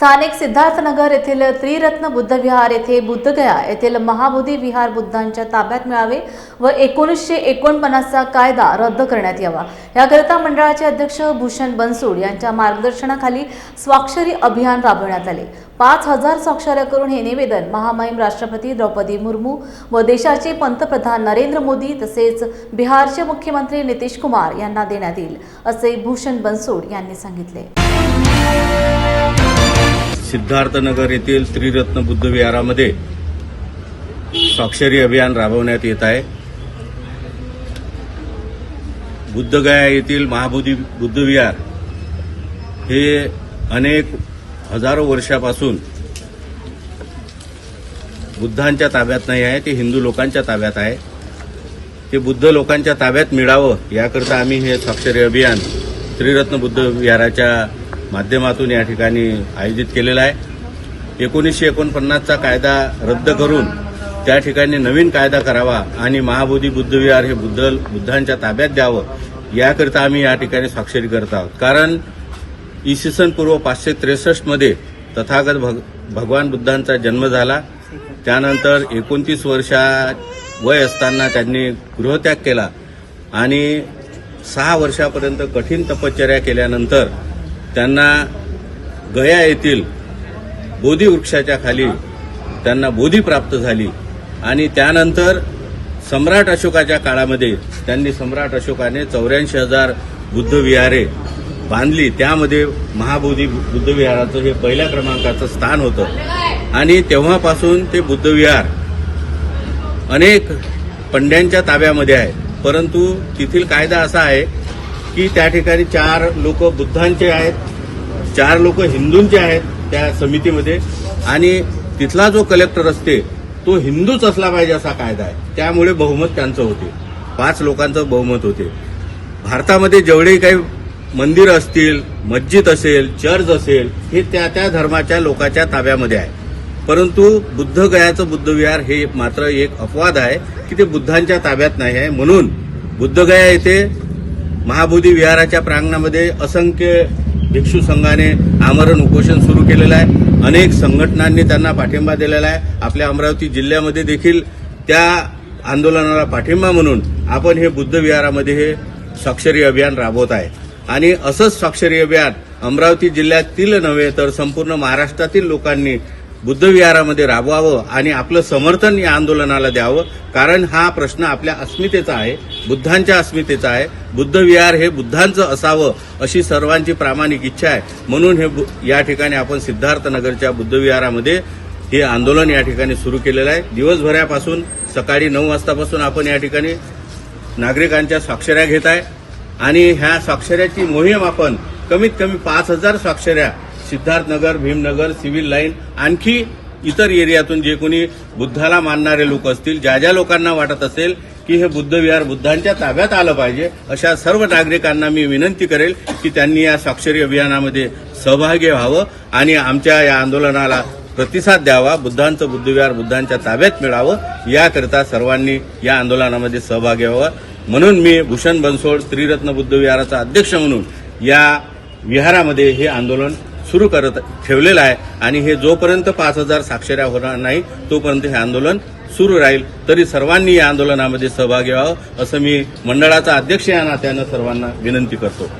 स्थानिक सिद्धार्थनगर येथील त्रिरत्न बुद्धविहार येथे बुद्धगया येथील महाबोधी विहार बुद्धांच्या ताब्यात मिळावे व एकोणीसशे एकोणपन्नासचा कायदा रद्द करण्यात यावा. याकरिता मंडळाचे अध्यक्ष भूषण बनसोड यांच्या मार्गदर्शनाखाली स्वाक्षरी अभियान राबवण्यात आले. पाच हजार स्वाक्षऱ्या करून हे निवेदन महामहिम राष्ट्रपती द्रौपदी मुर्मू व देशाचे पंतप्रधान नरेंद्र मोदी तसेच बिहारचे मुख्यमंत्री नितीश कुमार यांना देण्यात येईल असे भूषण बनसोड यांनी सांगितले. सिद्धार्थनगर येथील त्रिरत्न बुद्ध विहारामध्ये स्वाक्षरी अभियान राबवण्यात येत आहे. बुद्धगया येथील महाबोधी बुद्धविहार हे अनेक हजारो वर्षापासून बुद्धांच्या ताब्यात नाही आहे ते हिंदू लोकांच्या ताब्यात आहे. ते बुद्ध लोकांच्या ताब्यात मिळावं याकरता आम्ही हे स्वाक्षरी अभियान त्रिरत्न बुद्ध विहाराच्या माध्यमातून या ठिकाणी आयोजित केलेला आहे. एकोणीसशे एकोणपन्नासचा कायदा रद्द करून त्या ठिकाणी नवीन कायदा करावा आणि महाबोधी बुद्धविहार हे बुद्ध बुद्धांच्या ताब्यात द्यावं याकरिता आम्ही या ठिकाणी स्वाक्षरी करत आहोत. कारण इसवी सन पूर्व पाचशे त्रेसष्टमध्ये तथागत भग भगवान बुद्धांचा जन्म झाला. त्यानंतर एकोणतीस वर्षा वय असताना त्यांनी गृहत्याग केला आणि सहा वर्षापर्यंत कठीण तपश्चर्या केल्यानंतर त्यांना गया येथील बोधी वृक्षाच्या खाली त्यांना बोधी प्राप्त झाली. आणि त्यानंतर सम्राट अशोकाच्या काळामध्ये त्यांनी सम्राट अशोकाने चौऱ्याऐंशी हजार बुद्धविहारे बांधली. त्यामध्ये महाबोधी बुद्धविहाराचं हे पहिल्या क्रमांकाचं स्थान होतं. आणि तेव्हापासून ते बुद्धविहार अनेक पंड्यांच्या ताब्यामध्ये आहे. परंतु तेथील कायदा असा आहे की त्या ठिकाणी चार लोक बुद्धांचे आहेत चार लोक हिंदूंचे आहेत त्या समितीमध्ये. आणि तिथला जो कलेक्टर असते तो हिंदूच असला पाहिजे असा कायदा आहे. त्यामुळे बहुमत त्यांचं होते. पाच लोकांचं बहुमत होते. भारतामध्ये जेवढे काही मंदिर असतील मस्जिद असेल चर्च असेल हे त्या त्या धर्माच्या लोकांच्या ताब्यामध्ये आहे. परंतु बुद्ध गयाचं बुद्धविहार हे मात्र एक अपवाद आहे की ते बुद्धांच्या ताब्यात नाही आहे. म्हणून बुद्धगया येथे महाबोधी विहाराच्या प्रांगणामध्ये असंख्य भिक्षू संघाने आमरण उपोषण सुरू केलेलं आहे. अनेक संघटनांनी त्यांना पाठिंबा दिलेला आहे. आपल्या अमरावती जिल्ह्यामध्ये देखील त्या आंदोलनाला पाठिंबा म्हणून आपण हे बुद्ध विहारामध्ये हे स्वाक्षरी अभियान राबवत आहे. आणि असंच स्वाक्षरी अभियान अमरावती जिल्ह्यातील नव्हे तर संपूर्ण महाराष्ट्रातील लोकांनी बुद्धविहारामध्ये राबवावं आणि आपलं समर्थन या आंदोलनाला द्यावं. कारण हा प्रश्न आपल्या अस्मितेचा आहे बुद्धांच्या अस्मितेचा आहे. बुद्ध विहार हे बुद्धांचं असावं अशी सर्वांची प्रामाणिक इच्छा आहे. म्हणून हे बु- या ठिकाणी आपण सिद्धार्थनगरच्या बुद्धविहारामध्ये हे आंदोलन या ठिकाणी सुरू केलेलं आहे. दिवसभरापासून सकाळी नऊ वाजतापासून आपण या ठिकाणी नागरिकांच्या स्वाक्षऱ्या घेत आहे. आणि ह्या स्वाक्षऱ्याची मोहीम आपण कमीत कमी पाच हजार स्वाक्षऱ्या सिद्धार्थनगर भीमनगर सिव्हिल लाईन आणखी इतर एरियातून जे कोणी बुद्धाला मानणारे लोक असतील ज्या ज्या लोकांना वाटत असेल की हे बुद्धविहार बुद्धांच्या ताब्यात आलं पाहिजे अशा सर्व नागरिकांना मी विनंती करेल की त्यांनी या स्वाक्षरी अभियानामध्ये सहभागी व्हावं आणि आमच्या या आंदोलनाला प्रतिसाद द्यावा बुद्धांचं बुद्धविहार बुद्धांच्या ताब्यात मिळावं याकरिता सर्वांनी या आंदोलनामध्ये सहभागी व्हावं. म्हणून मी भूषण बनसोड त्रिरत्न बुद्ध विहाराचा अध्यक्ष म्हणून या विहारामध्ये हे आंदोलन सुरू करत ठेवलेलं आहे. आणि हे जोपर्यंत पाच हजार साक्षऱ्या होणार नाही तोपर्यंत हे आंदोलन सुरू राहील. तरी सर्वांनी या आंदोलनामध्ये सहभागी व्हावं असं मी मंडळाचा अध्यक्ष या नात्यानं सर्वांना विनंती करतो.